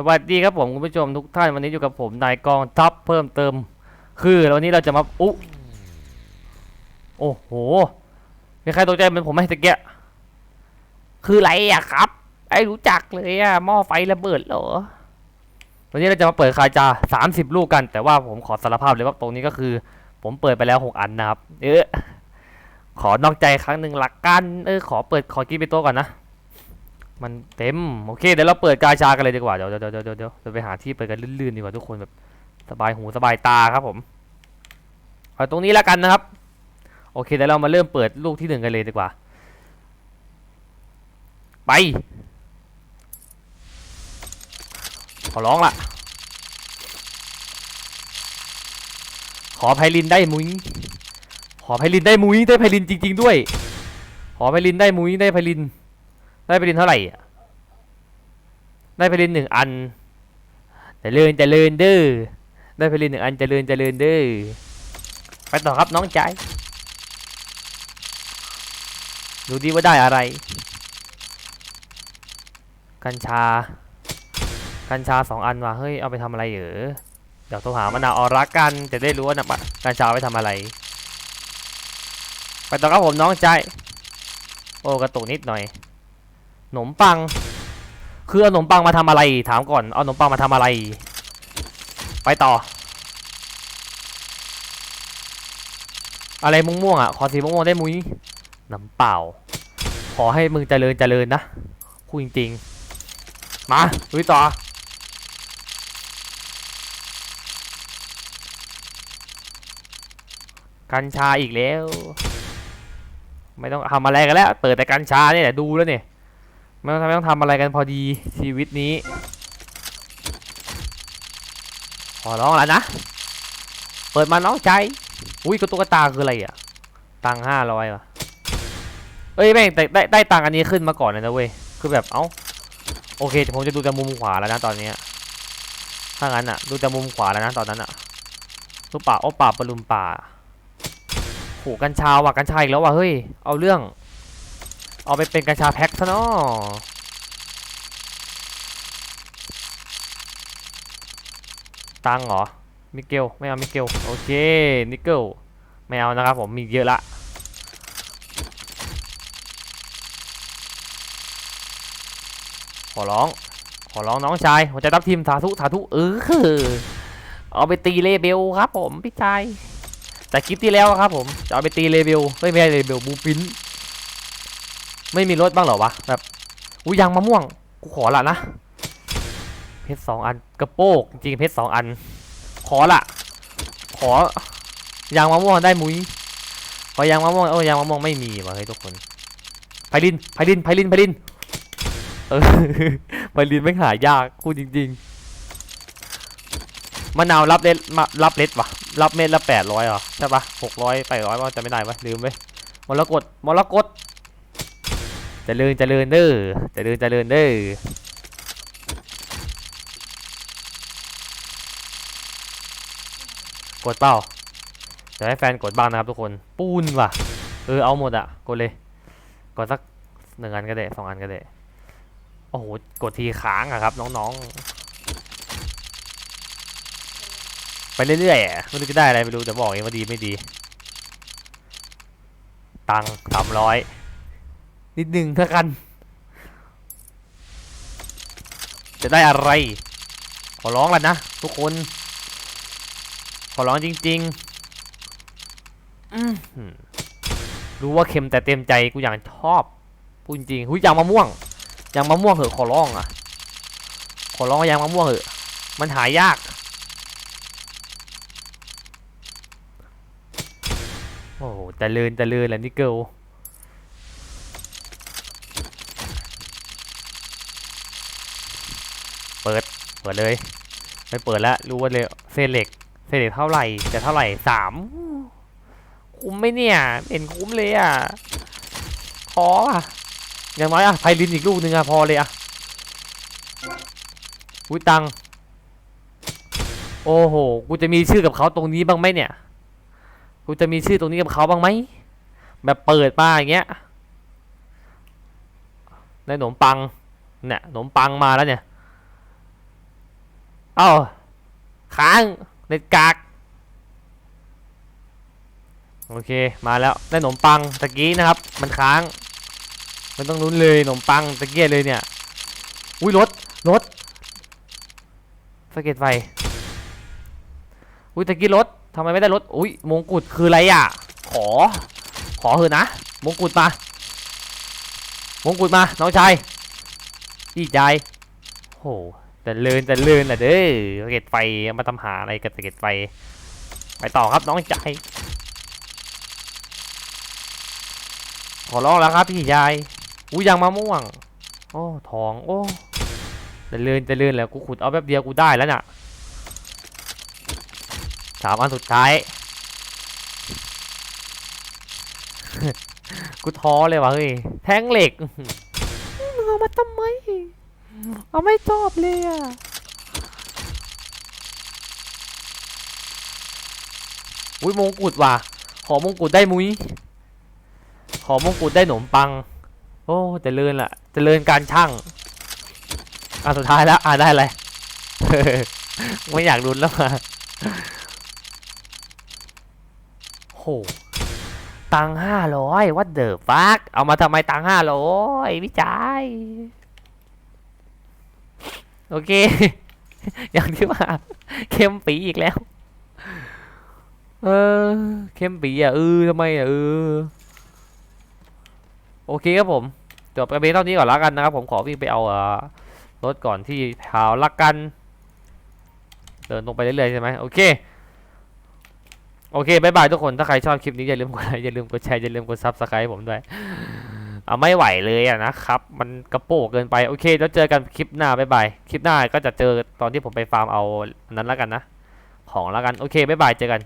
สวัสดีครับผมคุณผู้ชมทุกท่านวันนี้อยู่กับผมนายกองทัพเพิ่มเติม คือวันนี้เราจะมาอุ๊โอ้โหมีใครตกใจเหมือนผมไหมตะเกียคืออะไรอะครับไอ้รู้จักเลยอะหม้อไฟระเบิดเหรอวันนี้เราจะมาเปิดคาจา30ลูกกัน แต่ว่าผมขอสารภาพเลยว่าตรงนี้ก็คือ ผมเปิดไปแล้ว6อันนะครับ เออขอนอกใจครั้งหนึ่งหลักกันเออขอเปิดขอกินไปตัวก่อนนะ มันเต็มโอเคเดี๋ยวเราเปิดกาชากันเลยดีกว่าเดี๋ยวเดี๋ยวเดี๋ยวเดี๋ยวเดี๋ยวเราไปหาที่เปิดกันลื่นๆดีกว่าทุกคนแบบสบายหูสบายตาครับผมเอาตรงนี้แล้วกันนะครับ โอเคเดี๋ยวเรามาเริ่มเปิดลูกที่หนึ่งกันเลยดีกว่า ไปขอร้องละขอไพลินได้มุ้ยขอไพลินได้มุ้ยได้ไพลินจริง ๆ ด้วย ขอไพลินได้มุ้ยได้ไพลิน ได้ไปรียนเท่าไหร่อะได้ไปรียนหนึ่งอันเจะเลินจะเลินเด้อได้ไปรียนหนึ่งอันเจะเลินจะเลินเด้อไปต่อครับน้องใจดูดีว่าได้อะไร กัญชา กัญชาสองอันว่ะเฮ้ยเอาไปทำอะไรเหรอเดี๋ยวโทรหามะนาวออรักกันจะได้รู้ว่านะกัญชาไปทำอะไร ไปต่อครับผมน้องใจ โอ้กระตุกนิดหน่อย ขนมปัง คือเอาขนมปังมาทำอะไร ถามก่อน เอาขนมปังมาทำอะไร ไปต่อ อะไรม่วงๆอะ ขอสีม่วงๆได้มุ้ยน้ำเปล่า ขอให้มึงเจริญเจริญนะพูดจริงๆ มาลุยต่อกัญชาอีกแล้ว ไม่ต้องทำอะไรกันแล้ว เปิดแต่กัญชาเนี่ยดูแล้วเนี่ย ไม่ต้องทำไม่ต้องทำอะไรกันพอดีชีวิตนี้ ขอร้องแล้วนะ เปิดมาน้องใจ อุ้ยกระตุ๊กตาคืออะไรอะ ตังห้าร้อยว่ะเอ้ยแม่งแต่ได้ได้ตังอันนี้ขึ้นมาก่อนเลยนะเว้ย คือแบบเอ้า โอเคผมจะดูจากมุมขวาแล้วนะตอนนี้ถ้างั้นอะ ดูจากมุมขวาแล้วนะตอนนั้นอะลูกป่าโอ้ป่าปลุมป่าโหกัญชาว่ะกัญชาอีกแล้วว่ะเฮ้ย เอาเรื่อง เอาไปเป็นกัญชาแพ็คซะเนาะตังเหรอ มิเกล ไม่เอา มิเกล โอเค นิกเกิล ไม่เอานะครับผม มีเยอะละขอร้อง ขอร้องน้องชายผมจะรับทีมสาธุสาธุเออเอาไปตีเลเบลครับผมพี่ชายแต่คลิปที่แล้วครับผมจะเอาไปตีเลเบลไม่ไม่ใช่เลเบลบูปิน ไม่มีรถบ้างเหรอวะแบบอุ้ยยางมะม่วงกูขอละนะเพชรสองอันกระโปกจริงเพชรสองอัน ขอละขอยางมะม่วงได้มุ้ยขอยางมะม่วงเออยางมะม่วงไม่มีวะเฮ้ยทุกคนไพลินไพลินไพลินไพลินเออไพลินไม่หายากพูดจริง ๆมะนาวรับเล็ดมารับเล็ดวะรับเม็ดละแปดร้อยเหรอใช่ปะหกร้อยแปดร้อยว่าจะไม่ได้วะลืมไปมรกตมรกต จริญเจริญเด้อเจริญเจริญเด้อกดเปล่าเดี๋ยวให้แฟนกดบ้างนะครับทุกคนปูนว่ะ เออเอาหมดอะกดเลย กดสักหนึ่งอันก็ได้สองอันก็ได้ โอ้โห กดทีค้างอะครับ น้องๆ ไปเรื่อยๆ ไม่รู้จะได้อะไรไม่รู้แต่บอกเองว่าดีไม่ดี ตังสามร้อย นิดนึงเท่ากัน จะได้อะไร ขอร้องแล้วนะทุกคน ขอร้องจริงๆอื้อหือรู้ว่าเค็มแต่เต็มใจกูอย่างชอบพูดจริงๆหุยยางมะม่วงยางมะม่วงเหอะขอร้องอะ ขอร้องยางมะม่วงเหอะ มันหายากโอ้โหเจริญเจริญแหละนี่เกิล เปิดเลย ไม่เปิดแล้วรู้ว่าเลยเซนเหล็กเซนเหล็กเท่าไหร่จะเท่าไหร่สามคุ้มไหมเนี่ยเห็นคุ้มเลยอะพออะอย่างน้อยอะไพลินอีกลูกหนึ่งอะพอเลยอะอุ้ยตังโอ้โหกูจะมีชื่อกับเขาตรงนี้บ้างไหมเนี่ยกูจะมีชื่อตรงนี้กับเขาบ้างไหมแบบเปิดมาอย่างเงี้ยในขนมปังเนี่ยขนมปังมาแล้วเนี่ย เอ้าค้างเน็ตกาก โอเคมาแล้วได้ขนมปังตะกี้นะครับ มันค้าง มันต้องลุ้นเลยขนมปังตะเกียเลยเนี่ย อุ้ยรถรถสะเก็ตไฟ อุ้ยตะกี้รถทำไมไม่ได้รถอุ้ยมงกุฎคืออะไรอะ ขอ ขอเถอะนะมงกุฎมามงกุฎมาน้องชายดีใจโห แต่เลินแต่เลินแหละเด้อสะเก็ตไฟมาทำหาอะไรกับสะเก็ตไฟ ไปต่อครับน้องชายขอร้องแล้วครับพี่ชายอู้ยางมะม่วง โอ้ทอง โอ้แต่เลื่อนแต่เลื่อนแล้วกูขุดเอาแป๊บเดียวกูได้แล้วน่ะสามอันสุดท้าย กูท้อเลยว่ะเฮ้ย แท่งเหล็กมึงเอามาทำไม เอาไม่ชอบเลยอะอุ้ยมงกุฎว่ะ ขอมงกุฎได้มุ้ย ขอมงกุฎได้ขนมปัง โอ้เจริญละเจริญการช่างอะสุดท้ายแล้วอะได้อะไรไม่อยากรุนแล้วมาโห ตังห้าร้อยวัดเดอร์ฟัก เอามาทำไมตังห้าร้อยพี่จาย โอเค อย่างที่ว่าเข้มปีอีกแล้ว เออเข้มปีอะเออทำไมอะเออโอเคครับผมจบกันเพียงเท่านี้ก่อนละกันนะครับ ผมขอวิ่งไปเอาเออรถก่อนที่แถวละกัน เดินตรงไปเรื่อยๆใช่ไหมโอเคโอเคบายบายทุกคนถ้าใครชอบคลิปนี้อย่าลืมกดไลค์อย่าลืมกดแชร์อย่าลืมกดซับสไครต์ผมด้วย เอาไม่ไหวเลยอะนะครับ มันกระโปงเกินไป โอเค แล้วเจอกันคลิปหน้าบายบาย คลิปหน้าก็จะเจอตอนที่ผมไปฟาร์มเอาอันนั้นแล้วกันนะ ของแล้วกัน โอเคบายบาย เจอกัน